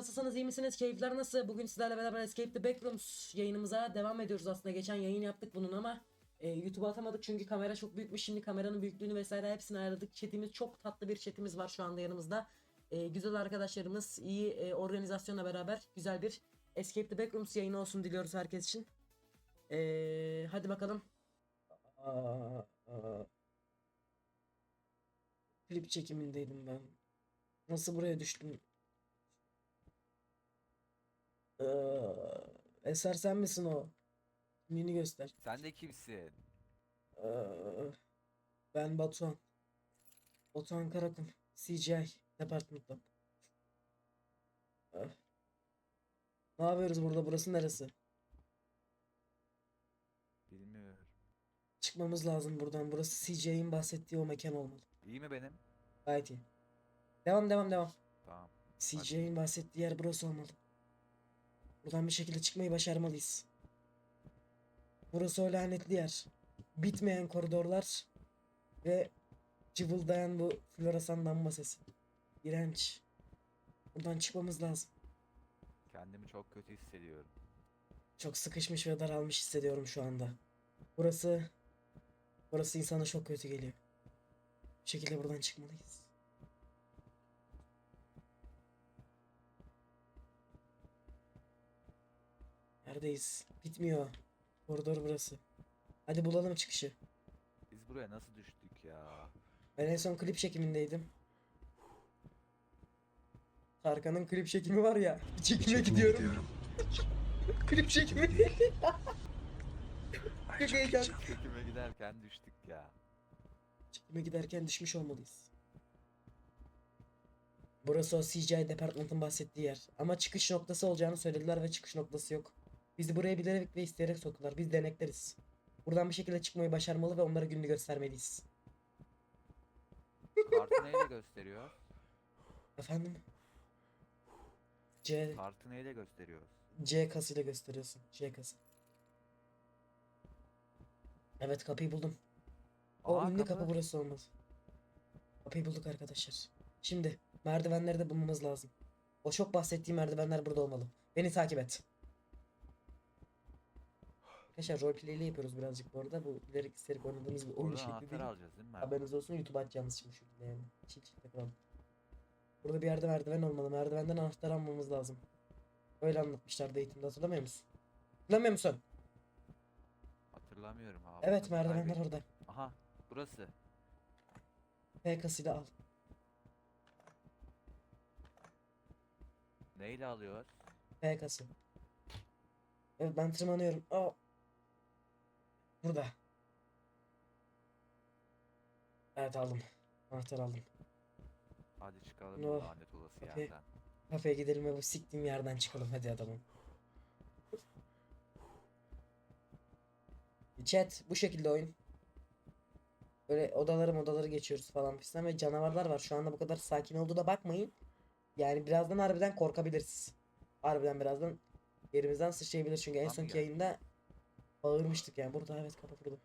nasılsınız? İyi misiniz? Keyifler nasıl? Bugün sizlerle beraber Escape the Backrooms yayınımıza devam ediyoruz aslında. Geçen yayın yaptık bunun ama e, YouTube'a atamadık çünkü kamera çok büyükmüş. Şimdi kameranın büyüklüğünü vesaire hepsini ayarladık. Chatimiz çok tatlı bir chatimiz var şu anda yanımızda. E, güzel arkadaşlarımız iyi e, organizasyonla beraber güzel bir Escape the Backrooms yayını olsun diliyoruz herkes için. E, hadi bakalım. Klip çekimindeydim ben. Nasıl buraya düştüm Ee, Eser sen misin o? Kimliğini göster. Sen de kimsin? Ee, ben Batuhan. Batuhan Karakum. CGI Department'tan. Ee, Ne yapıyoruz burada? Burası neresi? Bilmiyorum. Çıkmamız lazım buradan. Burası CGI'nin bahsettiği o mekan olmalı. İyi mi benim? Gayet iyi. Devam devam devam. Tamam. CGI'nin bahsettiği yer burası olmalı. Buradan bir şekilde çıkmayı başarmalıyız. Burası o lanetli yer. Bitmeyen koridorlar ve cıvıldayan bu floresan lamba sesi. İğrenç. Buradan çıkmamız lazım. Kendimi çok kötü hissediyorum. Çok sıkışmış ve daralmış hissediyorum şu anda. Burası burası insana çok kötü geliyor. Bir şekilde buradan çıkmalıyız. Neredeyiz? Bitmiyor. Koridor burası. Hadi bulalım çıkışı. Biz buraya nasıl düştük ya? Ben en son klip çekimindeydim. Tarkan'ın klip çekimi var ya. Çekime gidiyorum. klip çekimi. Çok heyecan. Çekime giderken düştük ya. Çekime giderken düşmüş olmalıyız. Burası o CGI Department'ın bahsettiği yer. Ama çıkış noktası olacağını söylediler ve çıkış noktası yok. Bizi buraya bilerek ve isteyerek soktular. Biz denekleriz. Buradan bir şekilde çıkmayı başarmalı ve onlara gününü göstermeliyiz. Kartı neyle gösteriyor? Efendim? C, Kartı neyle gösteriyor? C kasıyla gösteriyorsun. C kası. Evet kapıyı buldum. O Aa, ünlü kapı. kapı. burası olmalı. Kapıyı bulduk arkadaşlar. Şimdi merdivenleri de bulmamız lazım. O çok bahsettiğim merdivenler burada olmalı. Beni takip et. Arkadaşlar roleplay ile yapıyoruz birazcık bu arada. Bu ileriki isterik oynadığımız bir oyun Oradan şekli anahtar değil. alacağız değil mi? Haberiniz olsun YouTube atacağımız için bu şekilde yani. Çift çift yapalım. Burada bir yerde merdiven olmalı. Merdivenden anahtar almamız lazım. Öyle anlatmışlardı eğitimde hatırlamıyor musun? Hatırlamıyor musun? Hatırlamıyorum abi. Evet merdivenler orada. Aha burası. P kasıyla al. Neyle alıyor? P kası. Evet ben tırmanıyorum. Aa. Burada. Evet aldım. Anahtar aldım. Hadi çıkalım No. lanet olası Okey. yerden. Kafeye gidelim ve bu siktiğim yerden çıkalım hadi adamım. Chat bu şekilde oyun. Böyle odaları odaları geçiyoruz falan fistan ve canavarlar var. Şu anda bu kadar sakin olduğuna bakmayın. Yani birazdan harbiden korkabiliriz. Harbiden birazdan yerimizden sıçrayabilir çünkü en sonki yayında bağırmıştık yani. Burada evet kapı burada.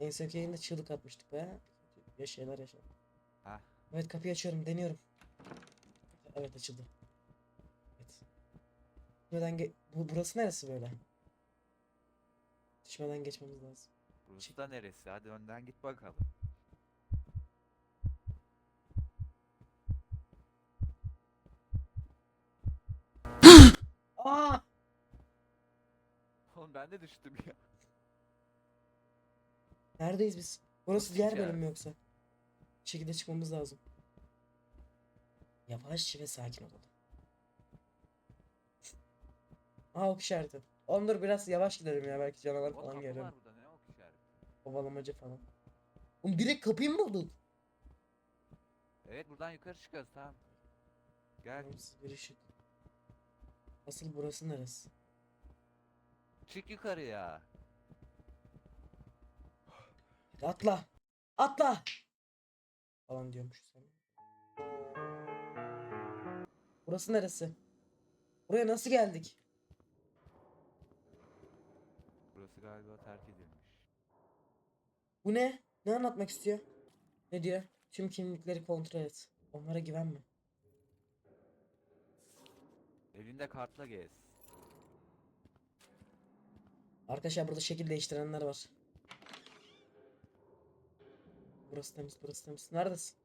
En sonki yayında çığlık atmıştık be. Ya şeyler yaşadık. Heh. Evet kapıyı açıyorum deniyorum. Evet açıldı. Evet. Düşmeden ge- bu burası neresi böyle? Düşmeden geçmemiz lazım. Burası da neresi? Hadi önden git bakalım. Aa! Oğlum ben de düştüm ya. Neredeyiz biz? Burası diğer bölüm mü yoksa? Bir şekilde çıkmamız lazım. Yavaş ve sakin olalım. Aa ok işareti. Ondur biraz yavaş gidelim ya belki canavar O falan kapı gelir. var burada ne ok işareti? Kovalamacı falan. Oğlum direkt kapıyı mı bulduk? Evet buradan yukarı çıkıyoruz tamam. Gel bir ışık. Asıl burası neresi? Çık yukarıya. Atla. Atla. Falan diyormuş sen. Burası neresi? Buraya nasıl geldik? Burası galiba terk edilmiş. Bu ne? Ne anlatmak istiyor? Ne diyor? Tüm kimlikleri kontrol et. Onlara güvenme. Elinde kartla gez. Arkadaşlar burada şekil değiştirenler var. Burası temiz, burası temiz. Neredesin?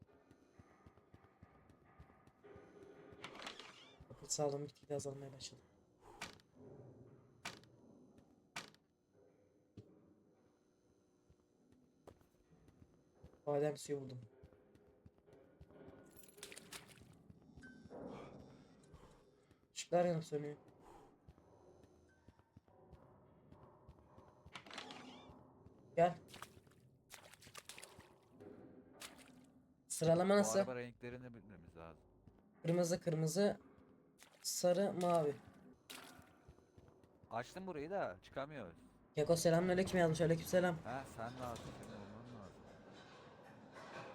Akıl sağlığım gitgide azalmaya başladı. Badem suyu buldum. Işıklar yanıp sönüyor. Gel. Sıralama Bu nasıl? araba renklerini bilmemiz lazım. Kırmızı kırmızı, sarı mavi. Açtım burayı da çıkamıyoruz. Keko selamünaleyküm yazmış. Aleykümselam. Ha sen lazım. Senin olman lazım.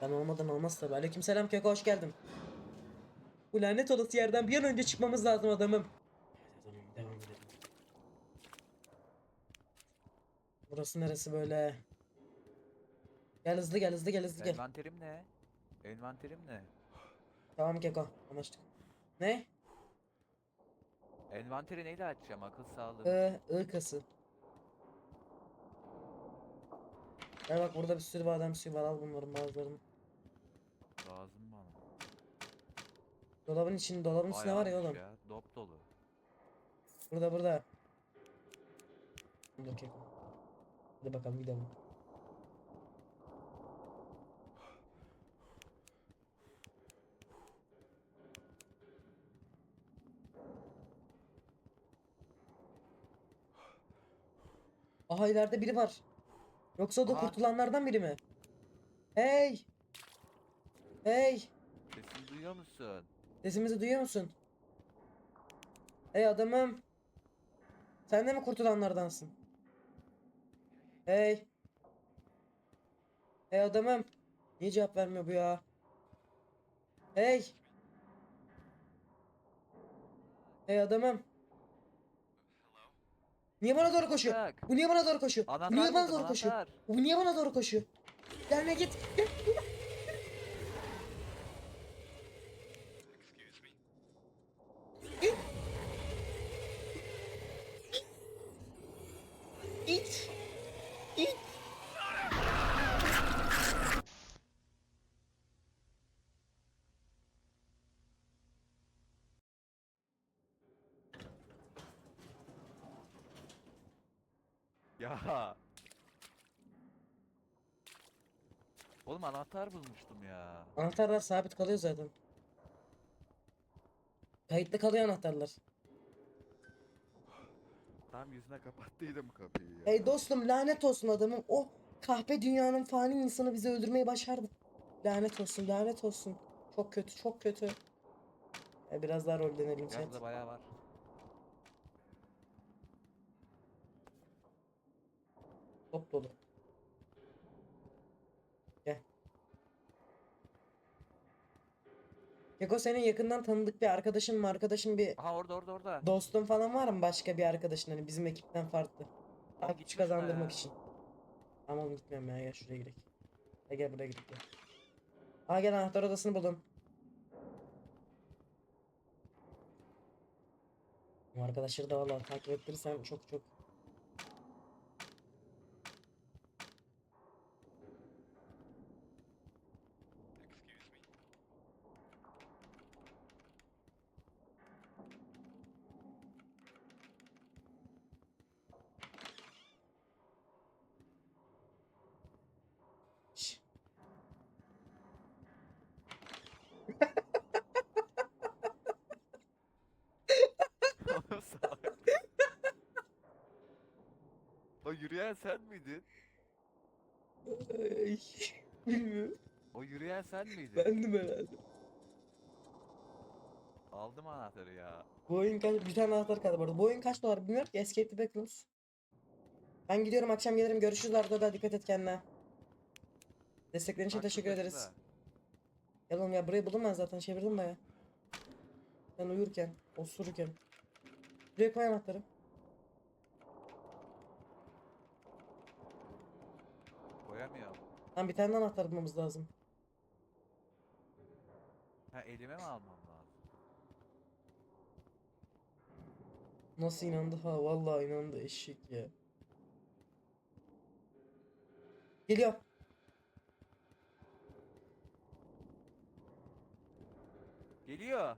Ben olmadan olmaz tabi. Aleykümselam Keko hoş geldin. Bu lanet olası yerden bir an önce çıkmamız lazım adamım. Tamam devam edelim. Burası neresi böyle? Gel hızlı gel hızlı gel hızlı gel. Envanterim ne? Envanterim ne? Tamam Keko anlaştık. Ne? Envanteri neyle açacağım? Akıl sağlığı. Ee, ırkası. Gel bak burada bir sürü badem suyu var al bunların bazılarını. Lazım bana. Dolabın içinde dolabın içinde var ya oğlum. Ya, dop dolu. Burada burada. Dur Keko. Hadi bakalım gidelim. Aha ileride biri var. Yoksa o da Aha. kurtulanlardan biri mi? Hey! Hey! Sesini duyuyor musun? Sesimizi duyuyor musun? Hey adamım. Sen de mi kurtulanlardansın? Hey. Hey adamım. Niye cevap vermiyor bu ya? Hey. Hey adamım. Niye bana doğru koşuyor? Bu niye bana doğru koşuyor? Anahtar Bu niye bana buldum, doğru koşuyor? anahtar. Bu niye bana doğru koşuyor? Gelme git. Gel. Oğlum anahtar bulmuştum ya. Anahtarlar sabit kalıyor zaten. Kayıtlı kalıyor anahtarlar. Tam yüzüne kapattıydım kapıyı ya. Hey dostum lanet olsun adamım. O kahpe dünyanın fani insanı bizi öldürmeyi başardı. Lanet olsun, lanet olsun. Çok kötü, çok kötü. E, biraz daha rollenelim Ya chat. burada bayağı var. Top dolu. Keko senin yakından tanıdık bir arkadaşın mı? Arkadaşın bir Aha orada orada orada. dostun falan var mı? Başka bir arkadaşın hani bizim ekipten farklı. Güç gitmiş mi kazandırmak için. Tamam oğlum gitmiyorum ya. Gel şuraya gidelim. Gel, gel buraya gidelim. Gel. Aa gel anahtar odasını buldum. Bu arkadaşları da vallahi takip ettirirsen çok çok Şş. Salak. o yürüyen sen miydin? Ay, Bilmiyorum. O yürüyen sen miydin? Bendim herhalde. Aldım anahtarı ya. Bu oyun kaç, bir tane anahtar kaldı bu arada. Bu oyun kaç dolar bilmiyorum ki. Escape the Backrooms. Ben gidiyorum akşam gelirim. Görüşürüz Arda da dikkat et kendine. Desteklerin için teşekkür ederiz. Ya oğlum ya burayı buldum ben zaten çevirdim baya. Ben uyurken, osururken. Buraya koy anahtarı. Koyamıyorum. Lan bir tane de anahtar bulmamız lazım. Ha elime mi almam lazım? Nasıl inandı ha? Vallahi inandı eşek ya. Geliyor. Geliyor.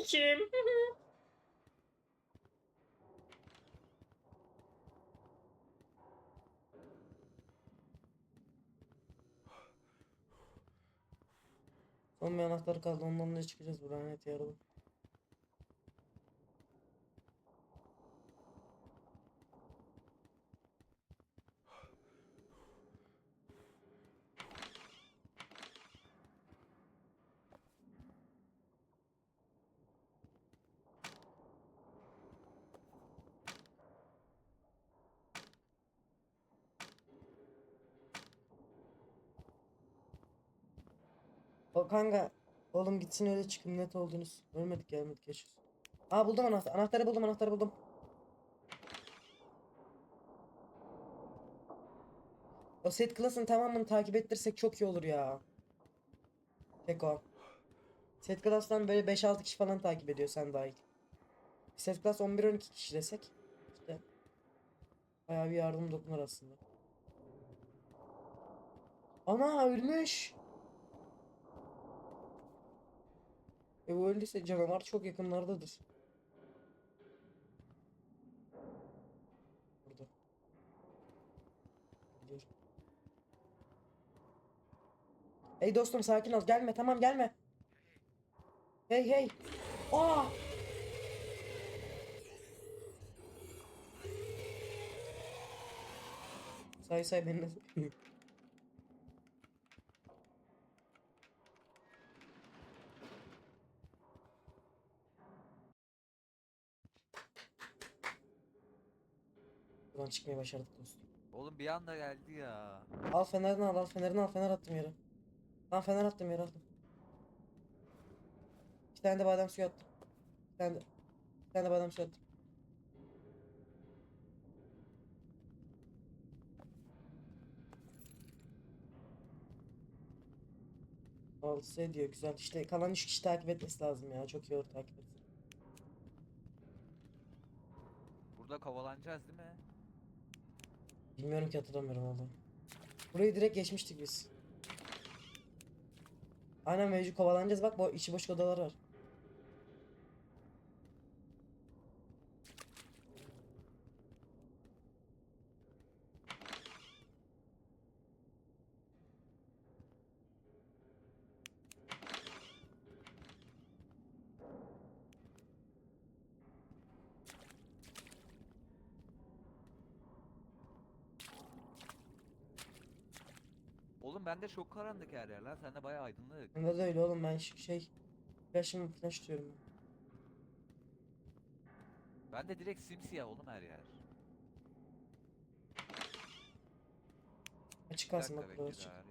İçim? Son bir anahtar kaldı ondan da çıkacağız bu lanet yarılı. O kanka oğlum gitsin öyle çıkın net oldunuz. Ölmedik gelmedik yaşıyoruz. Aa buldum anahtar. Anahtarı buldum anahtarı buldum. O set class'ın tamamını takip ettirsek çok iyi olur ya. Tek o. Set class'tan böyle 5-6 kişi falan takip ediyor sen dahil. Set class 11-12 kişi desek. işte Bayağı bir yardım dokunur aslında. Ana ölmüş. E bu öldüyse canavar çok yakınlardadır. Burada. Gidiyor. Hey dostum sakin ol. Gelme tamam gelme. Hey hey. Aa! Say say beni de. Buradan çıkmayı başardık dostum. Oğlum bir anda geldi ya. Al fenerini al, al fenerini al, fener attım yere. Lan fener attım yere attım. İki tane de badem suyu attım. Bir tane de, bir tane de badem suyu attım. Altısı ediyor güzel. İşte kalan üç kişi takip etmesi lazım ya. Çok iyi olur takip etsin. Burada kovalanacağız değil mi? Bilmiyorum ki hatırlamıyorum valla. Burayı direkt geçmiştik biz. Aynen mevcut kovalanacağız bak bu içi boş odalar var. Bende çok karanlık her yer lan. Sende bayağı aydınlık. Bende de öyle oğlum ben şu şey Flash'ımı flash diyorum ben. Bende direkt simsiyah oğlum her yer. Açık Bir kalsın dakika bak burası bekle açık. daha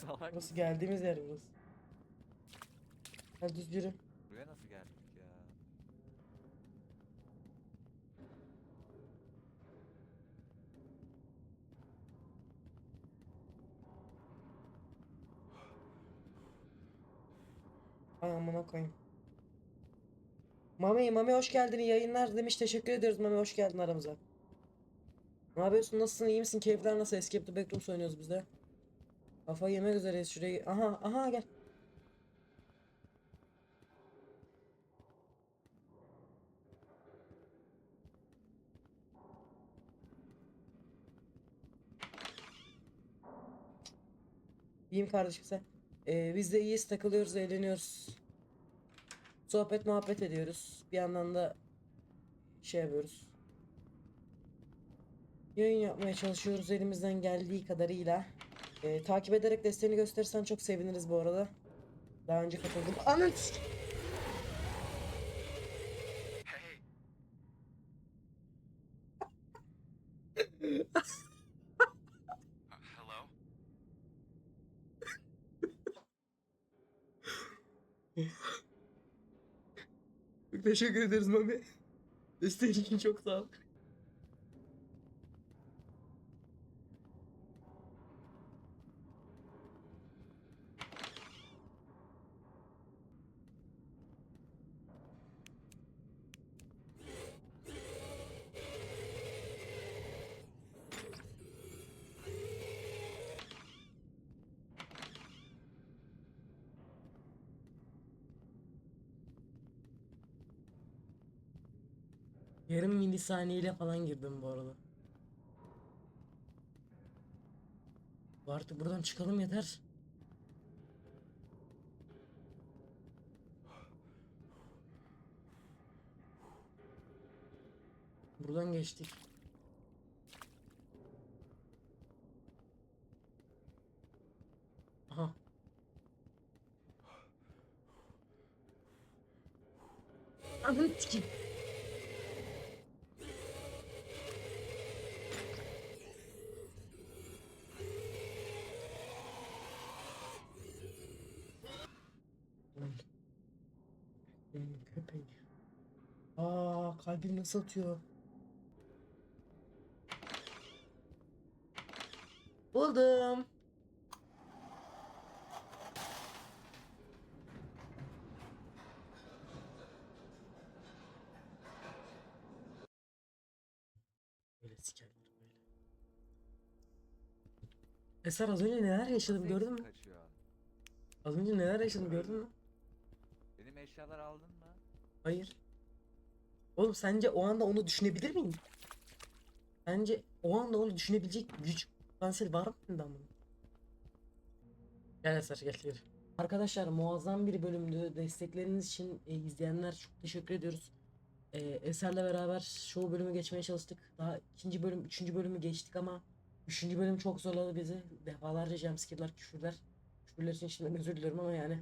Salak Burası geldiğimiz yer burası. Hadi düz yürü. buraya nasıl geldik ya? Ay amına koyayım. Mami, Mami hoş geldin iyi yayınlar demiş. Teşekkür ediyoruz Mami hoş geldin aramıza. Ne yapıyorsun? Nasılsın? iyi misin? Keyifler nasıl? Escape the Backrooms oynuyoruz biz de. Kafa yemek üzereyiz şurayı. Aha, aha gel. İyiyim kardeşim sen. Ee, biz de iyiyiz, takılıyoruz, eğleniyoruz. Sohbet muhabbet ediyoruz. Bir yandan da şey yapıyoruz. Yayın yapmaya çalışıyoruz elimizden geldiği kadarıyla. Ee, takip ederek desteğini gösterirsen çok seviniriz bu arada. Daha önce katıldım. Anam! Teşekkür ederiz Mami. Desteğin için çok sağ ol. Yarım milisaniyeyle falan girdim bu arada. Artık buradan çıkalım yeter. Buradan geçtik. Aha. Ananı sikeyim. Lan. Benim köpek. Kalbim nasıl atıyor? Buldum. Böyle sikerler böyle. Eser az önce neler yaşadım gördün mü? kaçıyor? Az önce neler yaşadım gördün mü? Benim eşyaları aldın mı? Hayır. Oğlum sence o anda onu düşünebilir miyim? Sence o anda onu düşünebilecek güç potansiyel var mı bende ama? Gel Eser gel gel. Arkadaşlar muazzam bir bölümdü. Destekleriniz için e, izleyenler çok teşekkür ediyoruz. E, Eser'le beraber çoğu bölümü geçmeye çalıştık. Daha ikinci bölüm, üçüncü bölümü geçtik ama üçüncü bölüm çok zorladı bizi. Defalarca jumpscare'lar, küfürler. Küfürler için şimdiden özür diliyorum ama yani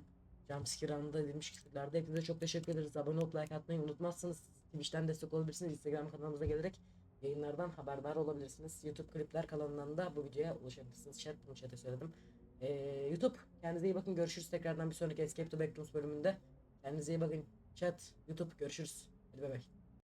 Jumpscare anında edilmiş küfürlerde. Hepinize çok teşekkür ederiz. Abone olup like atmayı unutmazsınız. Twitch'ten destek olabilirsiniz. Instagram kanalımıza gelerek yayınlardan haberdar olabilirsiniz. YouTube klipler kanalından da bu videoya ulaşabilirsiniz. Chat bunu chat'e söyledim. Ee, YouTube kendinize iyi bakın. Görüşürüz tekrardan bir sonraki Escape to Backrooms bölümünde. Kendinize iyi bakın. Chat, YouTube görüşürüz. Hadi bay.